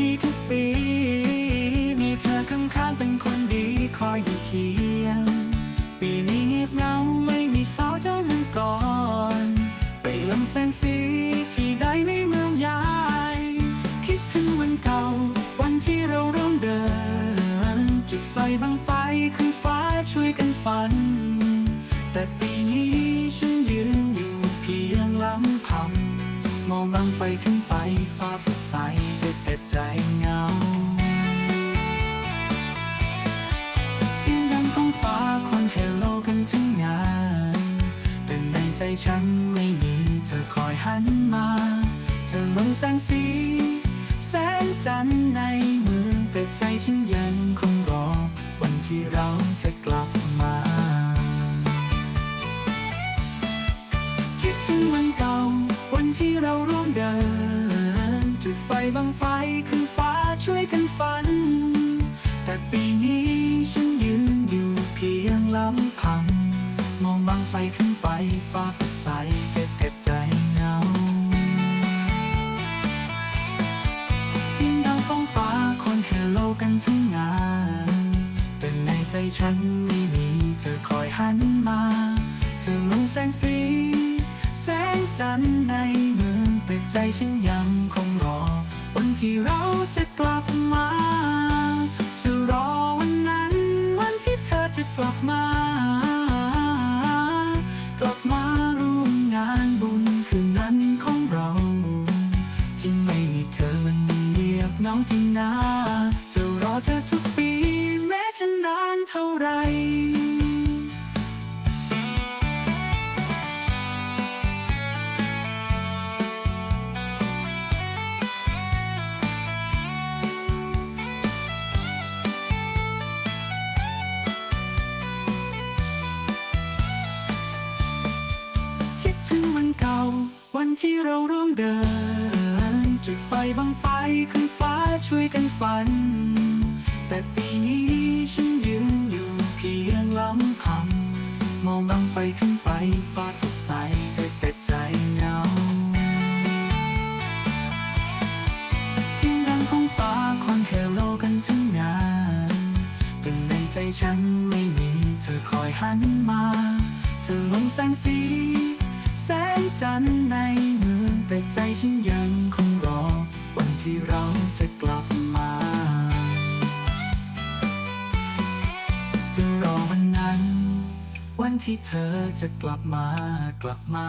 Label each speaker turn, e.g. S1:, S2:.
S1: ณีทุกปี มีเธอข้างๆเป็นคนดีคอยอยู่เคียง ปีนี้เงียบเงาไม่มีสาวเจ้าเหมือนก่อน ไปลำแสงสีที่ใดในเมืองใหญ่คิดถึงวันเก่า วันที่เราเริ่มเดิน จุดไฟบังไฟคือฟ้าช่วยกันฝัน แต่ปีนี้ฉันยืนอยู่เพียงลำพังมองบังไฟขึ้นไปฟ้าสดใส แต่ใจเหงา เสียงดังของฟ้าคนเฮลโลกันทั้งงาน แต่ในใจฉันไม่มีเธอคอยหันมา เธอลงแสงสี แสงจันทร์ในเมืองแต่ใจฉันยังคงรอ วันที่เราจะกลับมาคิดถึงวันเก่า วันที่เราร่วมเดไฟบังไฟคือฟ้าช่วยกันฝัน แต่ปีนี้ฉันยืนอยู่เพียงลำพัง มองบังไฟขึ้นไปฟ้าสดใสเก็บเก็บใจเหงาเสียงดังของฟ้าคนเฮลโลกันทั้งงาน แต่ในใจฉันไม่มีเธอคอยหันมา เธอลงแสงสี แสงจันทร์ในเมืองแต่ใจฉันยังคง กลับมาจะรอวันนั้น วันที่เธอจะกลับมา กลับมาร่วมงานบุญคืนนั้นของเรา ที่ไม่มีเธอมันเงียบเหงาจริงนะจะรอเธอทุกปี แม้จะนานเท่าไหร ที่เราร่วมเดิน จุดไฟบังไฟคือฟ้าช่วยกันฝัน แต่ปีนี้ฉันยืนอยู่เพียงลำพังมองบังไฟขึ้นไปฟ้าสดใสแต่แต่ใจเหงาเสียงดังของฟ้าคนเฮลโลกันทั้งงานแต่ในใจฉันไม่มีเธอคอยหันมา เธอลงแสงสี แสงจันทร์ใน แต่ใจฉันยังคงรอ วันที่เราจะกลับมา จะรอวันนั้น วันที่เธอจะกลับมากลับมา